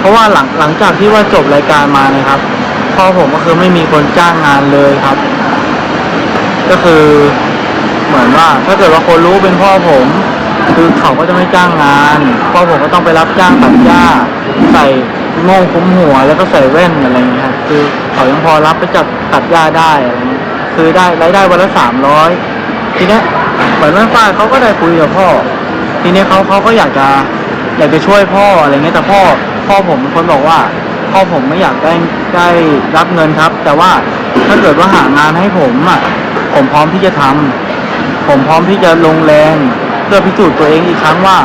เพราะว่าหลังหลังจากที่ว่าจบรายการมานะครับพ่อผมก็คือไม่มีคนจ้างงานเลยครับ ก็คือเหมือนว่าถ้าเกิดว่าคนรู้เป็นพ่อผม คือเขาก็จะไม่จ้างงาน พ่อผมก็ต้องไปรับจ้างตัดหญ้า ใส่โม่งคุ้มหัวแล้วก็ใส่แว่นอะไรอย่างเงี้ยครับคือเขายังพอรับไปจัดตัดหญ้าได้อะไรเงี้ยคือได้รายได้วันละสามร้อยทีเนี้ยเหมือนแม่ฝ้าเขาก็ได้คุยกับพ่อ ทีเนี้ยเขาเขาก็อยากจะอยากจะช่วยพ่ออะไรเงี้ยแต่พ่อ พ่อผมเป็นคนบอกว่าพ่อผมไม่อยากได้ได้รับเงินครับ แต่ว่าถ้าเกิดว่าหางานให้ผมอะผมพร้อมที่จะทำผมพร้อมที่จะลงแรงเพื่อพิสูจน์ตัวเองอีกครั้งว่า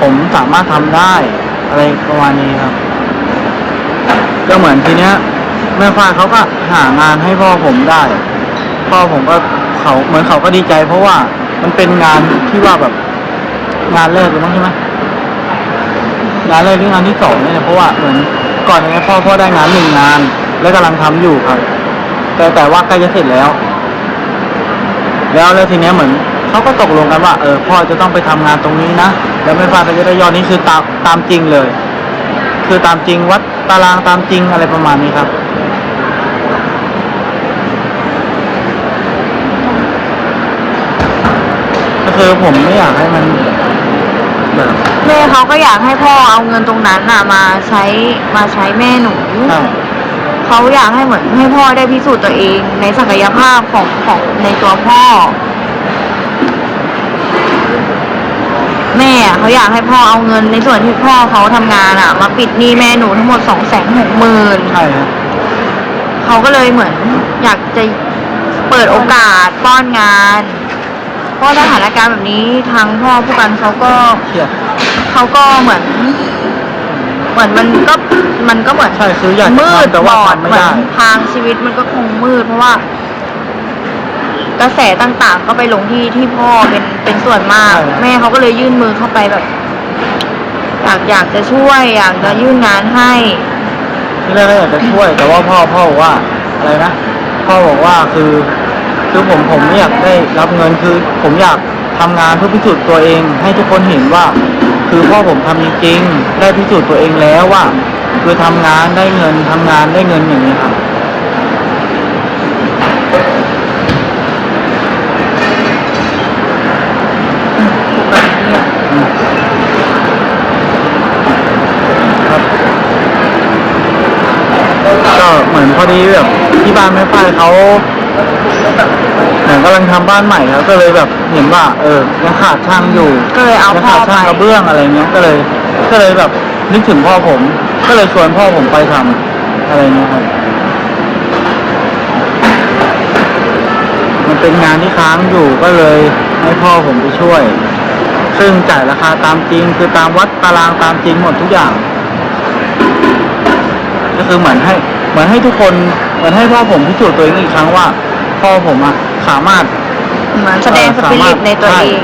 ผมสามารถทำได้อะไรประมาณนี้ครับ ก็เหมือนทีเนี้ยแม่ฟ้าเขาก็หางานให้พ่อผมได้ พ่อผมก็เขาเหมือนเขาก็ดีใจ เพราะว่ามันเป็นงานที่ว่าแบบงานแรกเลยมั้งใช่ไหม งานแรกหรืองานที่สองเนี่ยเพราะว่าเหมือนก่อนนี้พ่อพ่อได้งานหนึ่งงาน และกำลังทำอยู่ครับ แต่แต่ว่าใกล้จะเสร็จแล้ว แล้วแล้วทีเนี้ยเหมือนเขาก็ตกลงกันว่า เออพ่อจะต้องไปทำงานตรงนี้นะแล้วแม่ฟ้าก็จะได้ยอดนี้คือตามตามจริงเลย คือตามจริงวัดตารางตามจริงอะไรประมาณนี้ครับก็คือผมไม่อยากให้มัน เขาก็อยากให้พ่อเอาเงินตรงนั้นน่ะ มาใช้มาใช้แม่หนูใช่เขาอยากให้เหมือนให้พ่อได้พิสูจน์ตัวเอง ในศักยภาพของของในตัวพ่อ แม่อะเขาอยากให้พ่อเอาเงินในส่วนที่พ่อเขาทำงานอะมาปิดหนี้แม่หนูทั้งหมดสองแสนหกหมื่น ใช่ครับเขาก็เลยเหมือน อยากจะเปิดโอกาสป้อนงาน เพราะสถานการณ์แบบนี้ทางพ่อผู้กันเขาก็เครียด เขาก็เหมือน เหมือนมันก็มันก็เหมือนใช่คืออยากจะมืดทำแต่บว่าอดทำไม่เหมือได้นทางชีวิตมันก็คงมืด เพราะว่า กระแสต่างๆ ก็ไปลงที่ที่พ่อเป็นเป็นส่วนมากแม่เขาก็เลยยื่นมือเข้าไปแบบ อยากอยากจะช่วย อยากจะยื่นงานให้ ที่แรกก็อยากจะช่วย แต่ว่าพ่อพ่อบอกว่าอะไรนะพ่อบอกว่าคือคือผมผมไม่อยากได้รับเงินคือ ผมอยากทำงานเพื่อพิสูจน์ตัวเอง ให้ทุกคนเห็นว่า คือพ่อผมทำจริงๆได้พิสูจน์ตัวเองแล้วว่า คือทำงานได้เงินทำงานได้เงินอย่างนี้ครับครับก็เหมือนพอดีแบบที่บ้านแม่ฝ้ายเขา เหมือนกำลังทำบ้านใหม่ครับก็เลยแบบเห็นว่า เออยังขาดช่างอยู่ก็เลยเอายังพ่อขาดไปช่างกระเบื้องอะไรเงี้ยก็เลย ก็เลยแบบนึกถึงพ่อผม ก็เลยชวนพ่อผมไปทำอะไรเงี้ยครับมันเป็นงานที่ค้างอยู่ก็เลยให้พ่อผมไปช่วย ซึ่งจ่ายราคาตามจริง คือตามวัดตารางตามจริงหมดทุกอย่าง ก็คือเหมือนให้ เหมือนให้ทุกคน เหมือนให้พ่อผมพิสูจน์ตัวเองอีกครั้งว่า พ่อผมอะ สามารถ เหมือนแสดงสเอ่อปิสามารริถตในตัวใช่เอง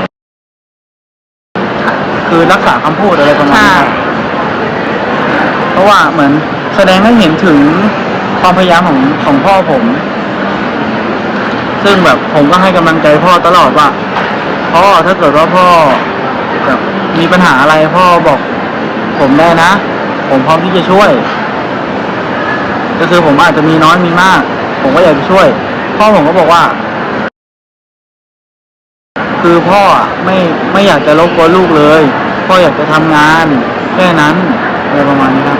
คือรักษาคำพูดอะไรประมาณนี้ครับใช่เพราะว่าเหมือนแสดงให้เห็นถึงความพยายามของของพ่อผม ซึ่งแบบผมก็ให้กำลังใจพ่อตลอดว่า พ่อถ้าเกิดว่าพ่อแบบมีปัญหาอะไรพ่อบอก ผมได้นะ ผมพร้อมที่จะช่วย ก็คือผมอาจจะมีน้อยมีมาก ผมก็อยากจะช่วย พ่อผมก็บอกว่า คือพ่อไม่ไม่อยากจะรบกวนลูกเลย พ่ออยากจะทำงานแค่นั้นอะไรประมาณนี้ครับ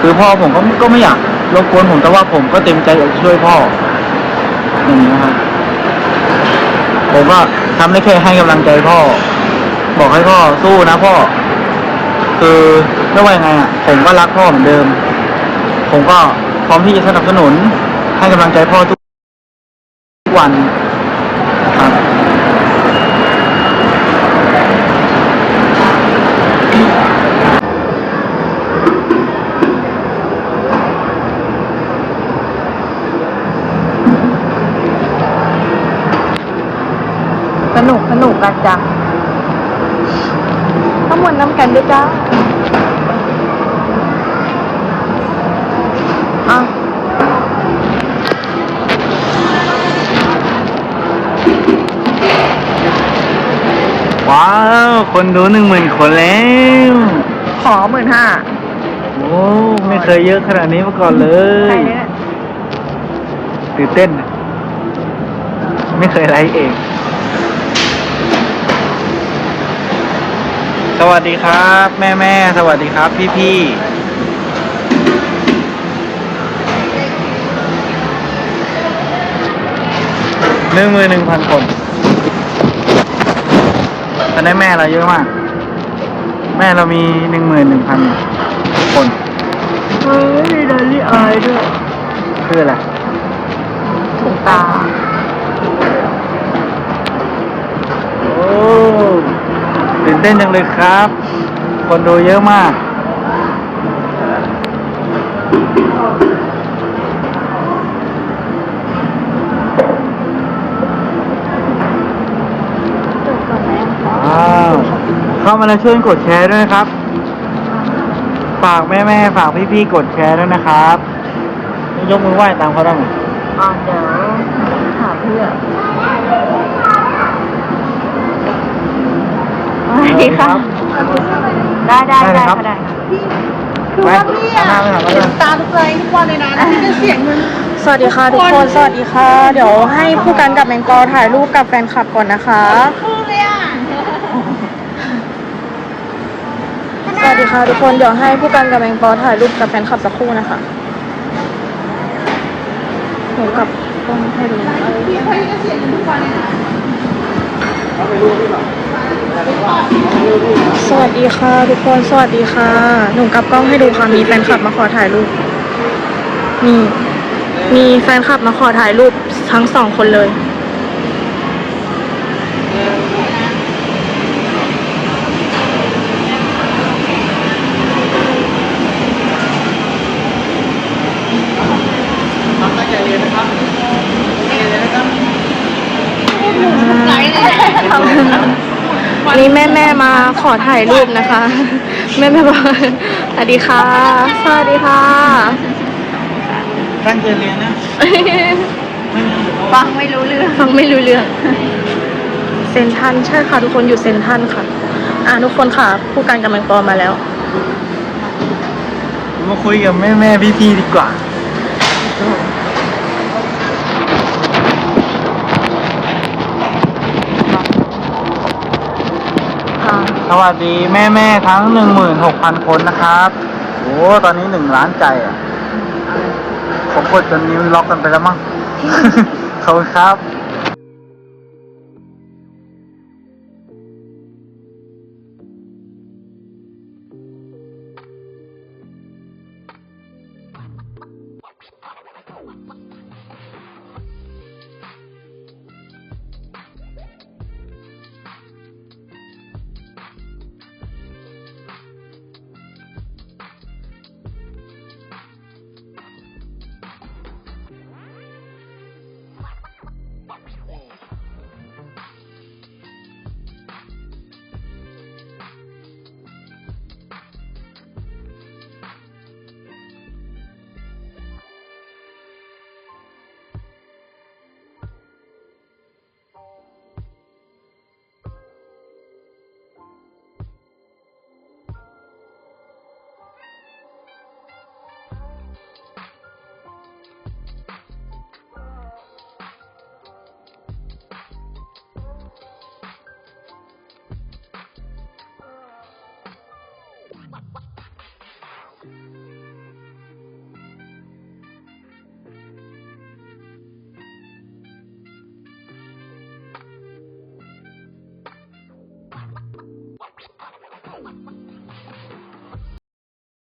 คือพ่อผมก็ก็ไม่อยากรบกวนผมแต่ว่าผมก็เต็มใจอยากจะช่วยพ่ออย่างนี้ครับผมก็ทำได้แค่ให้กำลังใจพ่อ บอกให้พ่อสู้นะพ่อ คือไม่ว่ายังไงอะ ผมก็รักพ่อเหมือนเดิม ผมก็พร้อมที่จะสนับสนุนให้กำลังใจพ่อทุกวัน สนุกสนุกกันจ้ะน้ำมันน้ำกันด้วยจ้าอะว้าว คนดูหนึ่งหมื่นคนแล้ว ขอหมื่นห้าโอ้ไม่เคยเยอะขนาดนี้มาก่อนเลใครย เนี่ยตื่นเต้นอะไม่เคยไลฟ์เอง วัสดีครับ แม่แม่ๆสวัสดีครับ พี่พี่หนึ่งมือหนึ่งพันคนตอนนี้แม่เราเยอะมาก แม่เรามีหนึ่งหมื่นหนึ่งพันคนเฮ้ยมีดอลลี่อายด้วย คืออะไรถูกตา โอ้ตื่น เต้นจังเลยครับ คนดูเยอะมากจบก่อนไหมว้าว เข้ามาแล้วช่วยกดแชร์ด้วยนะครับ ฝากแม่แม่ๆฝากพี่พี่ๆกดแชร์ด้วยนะครับ ยกมือไหว้ตามเขาได้ไหมอ่าเดี๋ยวหาเพื่อนสวัส ดีค่ะ ได้ได้ได้ค่ะได้ไปข้างหน้าไปหาเขาเลยตาทุกเลยทุกวันเลยนะที่จะเสียงเงิน สวัสดีค่ะทุกคนสวัสดีค่ะ เดี๋ยวให้ผู้กันกับแมงปอถ่ายรูปกับแฟนคลับก่อนนะคะพูดเลยอะสวัสดีค่ะทุกคน เดี๋ยวให้ผู้กันกับแมงปอถ่ายรูปกับแฟนคลับสักครู่นะคะหนูกับกล้องให้ดู พี่เขาจะเสียงเงินทุกวันเลยนะ สวัสดีค่ะ ทุกคนสวัสดีค่ะ หนุ่มกับกล้องให้ดูค่ะมีแฟนคลับมาขอถ่ายรูปนี่มีแฟนคลับมาขอถ่ายรูปทั้งสองคนเลย ไหนเลย นี่แม่แม่ๆมาขอถ่ายรูปนะคะ แม่แม่ๆบอกสวัสดีค่ะ สวัสดีค่ะ ตั้งใจเรียนนะฟังไม่รู้เรื่อง ฟังไม่รู้เรื่อง เซนทรันใช่ค่ะ ทุกคนอยู่เซนทรันค่ะ อ่าทุกคนค่ะ ผู้การกำลังปอมาแล้ว มาคุยกับแม่แม่พี่พี่ๆดีกว่า สวัสดีแม่แม่ทั้งหนึ่งหมื่นหกพันคนนะครับโอ้ตอนนี้หนึ่งล้านใจอะผมกดจนนิ้วล็อกกันไปแล้วมั้งขอบคุณครับ